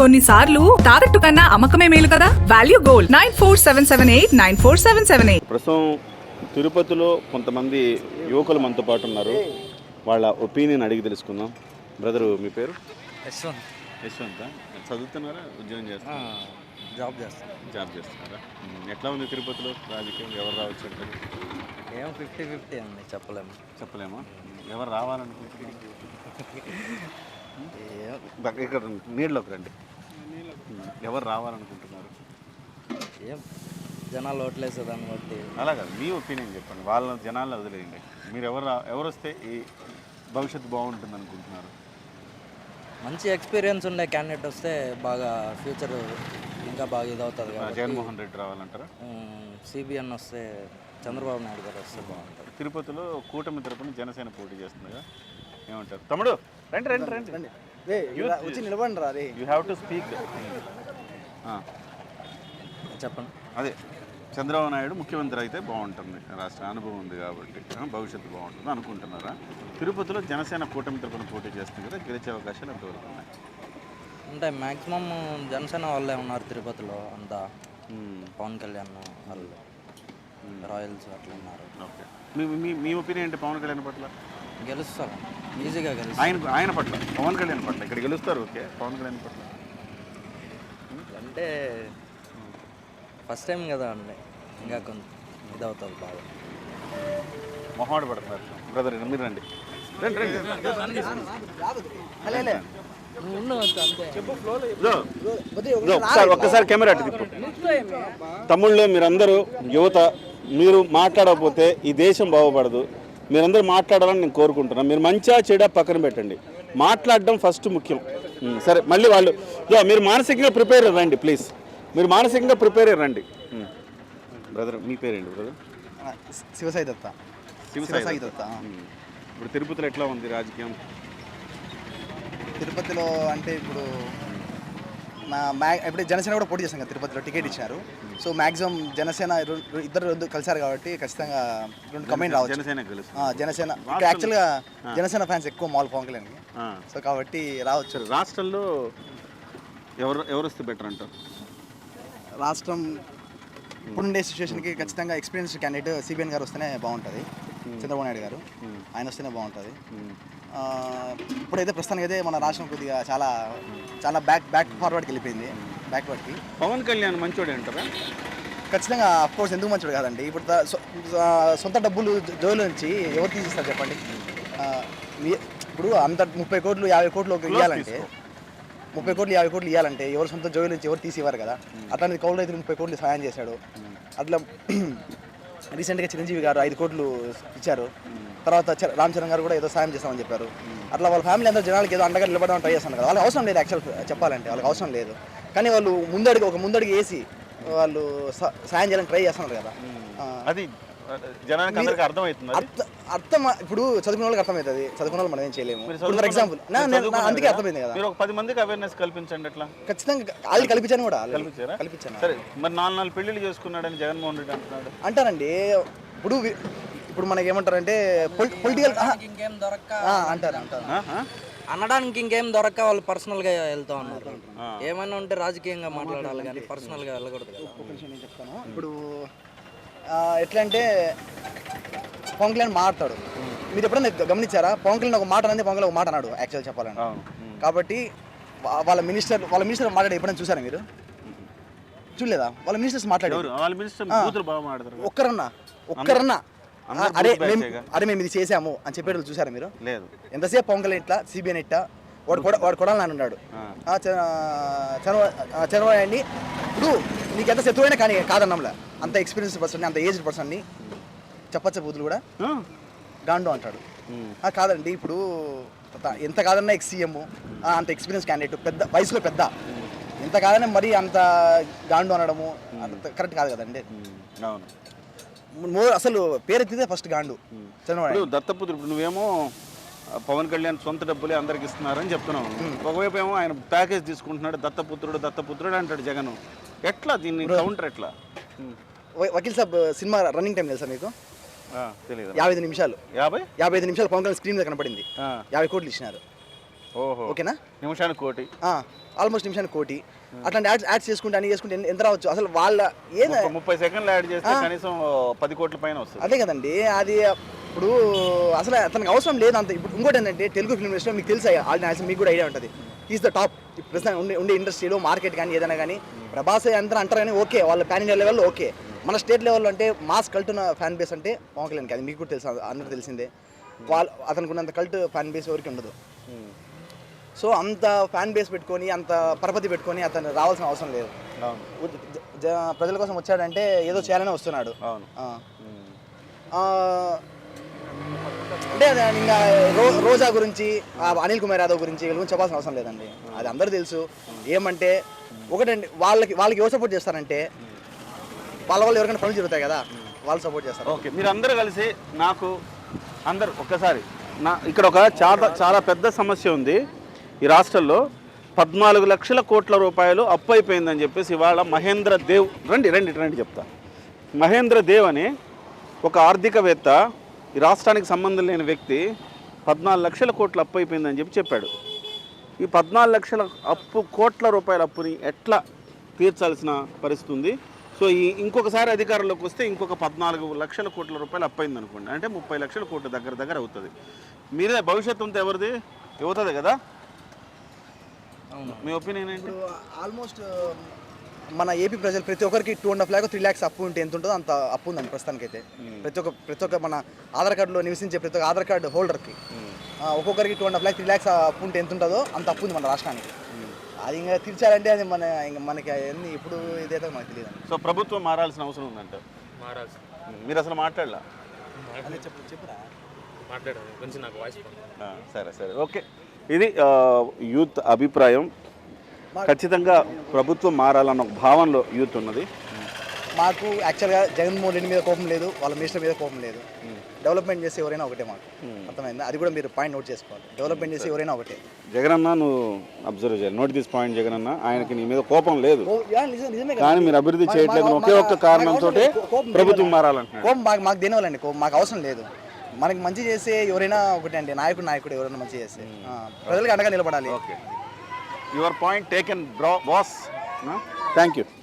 కొన్నిసార్లు తాకట్టు కన్నా అమ్మకమే మేలు కదా? Value gold nine four seven seven eight nine four seven seven eight ప్రస్తుతం తిరుపతిలో కొంతమంది యువకులు మనతో పాటు ఉన్నారు. వాళ్ళ ఒపీనియన్ అడిగి తెలుసుకుందాం. బ్రదరు మీ పేరు? యశ్వంత్. యశ్వంత్ చదువుతున్నారా? ఉద్యోగం చేస్తున్నారా? జాబ్ చేస్తాను జాబ్ చేస్తున్నారా. ఎట్లా ఉంది తిరుపతిలో రాజకీయం? ఎవరు రావచ్చు అంటారు ఏం ఫిఫ్టీ ఫిఫ్టీ అండి చెప్పలేము. చెప్పలేమా? ఎవరు రావాలనుకుంటున్నారు? ఇక్కడ రండి. నీళ్ళలోకి. రండి. ఎవరు రావాలనుకుంటున్నారు? ఏం? జనాలు ఓట్లేసే దాన్ని బట్టి అలాగా మీ ఒపీనియన్ చెప్పండి. వాళ్ళ జనాల్లో వదిలేయండి. మీరు ఎవరు రా- ఎవరు వస్తే ఈ భవిష్యత్తు బాగుంటుంది అనుకుంటున్నారు? మంచి ఎక్స్పీరియన్స్ ఉండే క్యాండిడేట్ వస్తే బాగా ఫ్యూచర్ ఇంకా బాగా ఇదవుతుంది కాబట్టి. జగన్మోహన్ రెడ్డి రావాలంటారా? సిబిఎన్ వస్తే చంద్రబాబు నాయుడు గారు వస్తే బాగుంటుంది. తిరుపతిలో కూటమి తరపున జనసేన పోటీ చేస్తుందిగా. ఏమంటారు? తమ్ముడు రండి రండి రండి. Youth- వచ్చి నిలబండి రా. రే యూ హ్యావ్ టు స్పీక్ చెప్పండి. అదే చంద్రబాబు నాయుడు ముఖ్యమంత్రి అయితే బాగుంటుంది. రాష్ట్ర అనుభవం ఉంది కాబట్టి భవిష్యత్తు బాగుంటుంది అనుకుంటున్నారా? తిరుపతిలో జనసేన కూటమి తరపున పోటీ చేస్తుంది కదా గెలిచే అవకాశాలు ఎంతవరకు ఉన్నాయి? అంటే మ్యాక్సిమం జనసేన వాళ్ళే ఉన్నారు తిరుపతిలో అంతా. పవన్ కళ్యాణ్ వాళ్ళు. రాయల్స్ అట్లా ఉన్నారు. ఓకే. మీ మీ మీ ఒపీనియన్ ఏంటి పవన్ కళ్యాణ్ పట్ల? గెలుస్తారు ఈజీగా గెలుస్తారు ఆయన ఆయన పట్ల పవన్ కళ్యాణ్ పట్ల. ఇక్కడ గెలుస్తారు ఓకే. పవన్ కళ్యాణ్ పట్ల. అంటే ఫస్ట్ టైం కదా అండి ఇంకా కొంచెం ఇదవుతుంది బాగా. మొహమాట పడుతున్నారు. బ్రదర్ మీరు రండి. ఒకసారి ఒక్కసారి కెమెరా అటు తిప్పు. తమ్ముళ్ళు మీరందరూ యువత మీరు మాట్లాడకపోతే ఈ దేశం బాగుపడదు. మీరందరూ మాట్లాడాలని నేను కోరుకుంటున్నాను మీరు మంచిగా చెడ పక్కన పెట్టండి. మాట్లాడడం ఫస్ట్ ముఖ్యం. సరే మళ్ళీ వాళ్ళు మీరు మానసికంగా ప్రిపేర్ రండి ప్లీజ్ మీరు మానసికంగా ప్రిపేర్ రండి. బ్రదర్ మీ పేరేంటి బ్రదర్ శివసాయి దత్త శివసాయి దత్త. ఇప్పుడు తిరుపతిలో ఎట్లా ఉంది రాజకీయం? తిరుపతిలో అంటే ఇప్పుడు మా మ్యా ఇప్పుడు జనసేన కూడా పోటీ చేస్తాం కదా తిరుపతిలో టికెట్ ఇచ్చారు. సో మాక్సిమం జనసేన ఇద్దరు రెండు కలిసారు కాబట్టి ఖచ్చితంగా రెండు కమెంట్ రావచ్చు. జనసేన జనసేన. యాక్చువల్గా జనసేన ఫ్యాన్స్ ఎక్కువ మాల్ పవన్ కళ్యాణ్. సో కాబట్టి రావచ్చు. రాష్ట్రంలో ఎవరు ఎవరు వస్తే బెటర్ అంటారు? రాష్ట్రం ఇప్పుడుండే సిచ్యువేషన్కి ఖచ్చితంగా ఎక్స్పీరియన్స్ క్యాండిడేట్ సిబిఎన్ గారు వస్తేనే బాగుంటుంది. చంద్రబాబు నాయుడు గారు. ఆయన వస్తేనే బాగుంటుంది. ఇప్పుడైతే ప్రస్తుతానికి అయితే మన రాష్ట్రం కొద్దిగా చాలా చాలా బ్యాక్ బ్యాక్ ఫార్వర్డ్కి వెళ్ళిపోయింది. బ్యాక్వర్డ్కి పవన్ కళ్యాణ్ మంచోడే అంటారా? ఖచ్చితంగా అఫ్ కోర్స్ ఎందుకు మంచిది కాదండి. ఇప్పుడు సొ- సొంత డబ్బులు జో- జోబులో నుంచి ఎవరు తీసిస్తారు చెప్పండి? ఆ, మీ- ఇప్పుడు అంత ముప్పై కోట్లు యాభై కోట్లు ఒక ఇవ్వాలంటే ముప్పై కోట్లు యాభై కోట్లు ఇవ్వాలంటే ఎవరు సొంత జోబుల నుంచి ఎవరు తీసి ఇవ్వరు కదా అట్లాంటి కౌలు రైతులు ముప్పై కోట్లు సహాయం చేశాడు. అట్లా రీసెంట్గా చిరంజీవి గారు ఐదు కోట్లు ఇచ్చారు. తర్వాత చ- రామ్ చరణ్ గారు కూడా ఏదో సాయం చేస్తామని చెప్పారు. అట్లా వాళ్ళ ఫ్యామిలీ అందరూ జనాలకి ఏదో అండగా నిలబడడం ట్రై చేస్తాను కదా. వాళ్ళకి అవసరం లేదు యాక్చువల్ చెప్పాలంటే వాళ్ళకి అవసరం లేదు. కానీ వాళ్ళు ముందడుగు ఒక ముందడుగు వేసి వాళ్ళు సాయం చేయాలని ట్రై చేస్తున్నారు కదా. అది జనానికి అందరికి అర్థమవుతుంది. అర్థ అర్థం ఇప్పుడు చదువుకున్న వాళ్ళకి అర్థమవుతుంది. చదువుకున్న వాళ్ళు మనం ఏం చేయలేము. ఫర్ ఎగ్జాంపుల్ అందుకే? అర్థమైంది కదా. మీరు ఒక పది మందికి అవేర్నెస్ కల్పించండి ఎట్లా? ఖచ్చితంగా ఆల్రెడీ కల్పించాను కూడా కల్పించాను. సరే మరి నాలుగు నాలుగు పెళ్ళిళ్ళు చేసుకున్నాడని జగన్మోహన్ రెడ్డి అంటున్నాడు. అంటారండి ఇప్పుడు ఇప్పుడు మనకి ఏమంటారంటే పొలిటికల్ అంటారు అంటారు? అనడానికి ఇంకేం దొరక్క వాళ్ళు పర్సనల్గా వెళ్తా ఉన్నారు ఏమైనా ఉంటే రాజకీయంగా మాట్లాడాలి కానీ పర్సనల్గా వెళ్ళకూడదు కదా. ఒక నిమిషం నేను చెప్తాను. ఇప్పుడు ఎట్లా అంటే పవన్ కళ్యాణ్ మాట్లాడతాడు మీరు ఎప్పుడైనా గమనించారా? పవన్ కళ్యాణ్ ఒక మాట అనేది పవన్ కళ్యాణ్ ఒక మాట అన్నాడు యాక్చువల్ ఉమ్. కాబట్టి వాళ్ళ మినిస్టర్ వాళ్ళ మినిస్టర్ మాట్లాడి ఎప్పుడైనా చూసారా మీరు? చూడలేదా? వాళ్ళ మినిస్టర్స్ మాట్లాడారు ఎవరు? వాళ్ళ మినిస్టర్ బూతులు బాగా మాట్లాడతారు ఒక్కరన్నా ఒక్కరన్నా. అరే మేము? అరే మేము ఇది చేసాము అని చెప్పేటప్పుడు చూసారా మీరు? లేదు. ఎంతసేపు కళ్యాణ్ ఇట్లా సిబిఎన్ ఇట్లా? వాడు కొడ వాడు కొడాలని అని ఉన్నాడు. ఆ. ఆ, చ- చంద్రబాబు ఆ, చంద్రబాబు అండి ఇప్పుడు నీకు ఎంత శత్రువైనా కానీ కాదన్నంలా. అంత ఎక్స్పీరియన్స్ పర్సన్ అంత ఏజ్డ్ పర్సన్ని చెప్పచ్చ బూతులు కూడా? గాండు అంటాడు. కాదండి ఇప్పుడు ఎంత కాదన్నా ఎక్స్ సీఎం అంత ఎక్స్పీరియన్స్ క్యాండిడేట్ పెద్ద వయసులో పెద్ద. ఎంత కాదన్నా మరీ అంత గాండు అనడము అంత కరెక్ట్ కాదు కదండి. అవును. మో- అసలు పేరెత్తితే ఫస్ట్ గాండు. చంద్రబాబు దత్తపుత్రుడు ఇప్పుడు నువ్వేమో పవన్ కళ్యాణ్ సొంత డబ్బులే అందరికి ఇస్తున్నారని చెప్తున్నావు. ఒకవైపు ఏమో ఆయన ప్యాకేజ్ తీసుకుంటున్నాడు దత్తపుత్రుడు దత్తపుత్రుడు అంటాడు జగన్. ఎట్లా దీన్ని కౌంటర్ ఎట్లా? Vakeel Saab cinema running time తెలుసా మీకు? యాభై ఐదు నిమిషాలు. యాభై? యాభై ఐదు నిమిషాలు పవన్ కళ్యాణ్ స్క్రీన్ మీద కనపడింది. ఆ. యాభై కోట్లు ఇచ్చినారు. ఓకేనా? నిమిషానికి కోటి. ఆల్మోస్ట్ నిమిషానికి కోటి. అట్లాంటి యాడ్స్ యాడ్స్ చేసుకుంటే అన్ని చేసుకుంటే ఎంత- ఎంత రావచ్చు? అసలు వాళ్ళ ఏం ఒక ముప్పై సెకండ్లు యాడ్ చేస్తే కనీసం పది కోట్ల పైన వస్తుంది. అదే కదండి అది ఇప్పుడు అసలు అతనికి అవసరం లేదు అంత. ఇప్పుడు ఇంకోటి ఏంటంటే తెలుగు ఫిల్మ్ ఇండస్ట్రీలో మీకు తెలుసు ఆల్రెడీ మీకు కూడా ఐడియా ఉంటుంది. ఈజ్ ద టాప్ ప్రస్తుతం ఉండే ఉండే ఇండస్ట్రీలో మార్కెట్ కానీ ఏదైనా కానీ ప్రభాస్ అందరూ అంటారు కానీ ఓకే వాళ్ళ ప్యాన్ ఇండియా లెవెల్లో ఓకే. మన స్టేట్ లెవెల్లో అంటే మాస్ కల్ట్ ఉన్న ఫ్యాన్ బేస్ అంటే పవన్ కళ్యాణ్కి అది మీకు కూడా తెలుసు అందరూ తెలిసిందే. వాళ్ళు అతనికి ఉన్నంత కల్ట్ ఫ్యాన్ బేస్ ఎవరికి ఉండదు. సో అంత ఫ్యాన్ బేస్ పెట్టుకొని అంత పరపతి పెట్టుకొని అతను రావాల్సిన అవసరం లేదు. ప్రజల కోసం వచ్చాడంటే ఏదో చేయాలని వస్తున్నాడు. అంటే అది ఇంకా రో రోజా గురించి అనిల్ కుమార్ యాదవ్ గురించి వీళ్ళ గురించి చెప్పాల్సిన అవసరం లేదండి. అది అందరూ తెలుసు. ఏమంటే ఒకటండి వాళ్ళకి వాళ్ళకి ఎవరు సపోర్ట్ చేస్తారంటే వాళ్ళ వాళ్ళు ఎవరికైనా పనులు జరుగుతాయి కదా వాళ్ళు సపోర్ట్ చేస్తారు. ఓకే మీరు అందరూ కలిసి నాకు అందరు ఒక్కసారి నా ఇక్కడ ఒక చాలా చాలా పెద్ద సమస్య ఉంది. ఈ రాష్ట్రంలో పద్నాలుగు లక్షల కోట్ల రూపాయలు అప్పు అయిపోయిందని చెప్పేసి ఇవాళ మహేంద్ర దేవ్ రండి రండి రండి చెప్తా. మహేంద్ర దేవ్ అని ఒక ఆర్థికవేత్త ఈ రాష్ట్రానికి సంబంధం లేని వ్యక్తి పద్నాలుగు లక్షల కోట్ల అప్పు అయిపోయిందని చెప్పి చెప్పాడు. ఈ పద్నాలుగు లక్షల అప్పు కోట్ల రూపాయల అప్పుని ఎట్లా తీర్చాల్సిన పరిస్థితి ఉంది? సో ఈ ఇంకొకసారి అధికారంలోకి వస్తే ఇంకొక పద్నాలుగు లక్షల కోట్ల రూపాయలు అప్పైంది అనుకోండి. అంటే ముప్పై లక్షల కోట్ల దగ్గర దగ్గర అవుతుంది. మీరే భవిష్యత్తు ఉంటే ఎవరిది? యువతది కదా? మీ ఒపీనియన్ ఏంటి? ఇప్పుడు ఆల్మోస్ట్ మన ఏపీ ప్రజలు ప్రతి ఒక్కరికి two and half lakh three lakhs అప్పు ఉంటే ఎంత ఉంటుందో అంత అప్పు ఉందండి ప్రస్తుతానికైతే. ప్రతి ఒక్క ప్రతి ఒక్క మన ఆధార్ కార్డులో నివసించే ప్రతి ఒక్క ఆధార్ కార్డు హోల్డర్కి ఆ, ఒక్కొక్కరికి two and half lakh three lakhs అప్పు ఉంటే ఎంత ఉంటుందో అంత అప్పు ఉంది మన రాష్ట్రానికి. అది ఇంకా తీర్చాలంటే అది మన ఇంకా మనకి అవన్నీ ఇప్పుడు ఇదైతే మనకు తెలియదు. సో ప్రభుత్వం మారాల్సిన అవసరం ఉందంట మారాల్సి మీరు అసలు మాట్లాడలా? చెప్పు చెప్పురా. మాట్లాడాలి కొంచెం నాకు వాయిస్ ఆ, సరే సరే. ఓకే. ఇది యూత్ అభిప్రాయం. ఖచ్చితంగా ప్రభుత్వం మారాలన్న ఒక భావనలో యూత్ ఉన్నది. మాకు యాక్చువల్గా జగన్మోహన్ రెడ్డి మీద కోపం లేదు వాళ్ళ మినిస్టర్ మీద కోపం లేదు. డెవలప్మెంట్ చేసి ఎవరైనా ఒకటే మాకు. అర్థమైందా? అది కూడా మీరు పాయింట్ నోట్ చేసుకోవాలి. డెవలప్మెంట్ చేసి ఎవరైనా ఒకటే. జగనన్న నువ్వు అబ్జర్వ్ చేయాలి. Note this point Jaganna. ఆయనకి నీ మీద కోపం లేదు. కానీ మీరు అభివృద్ధి చేయట్లేదు ఒకే ఒక్క కారణంతో ప్రభుత్వం? మారాలంటున్నాడు కోపం మాకు మాకు దేనివల్లండి? కోపం మాకు అవసరం లేదు. మనకి మంచి చేసే ఎవరైనా ఒకటే అండి. నాయకుడు నాయకుడు ఎవరైనా మంచి చేస్తే. ఆ, ప్రజలకు అండగా నిలబడాలి. Okay. Your point taken bro boss. Thank you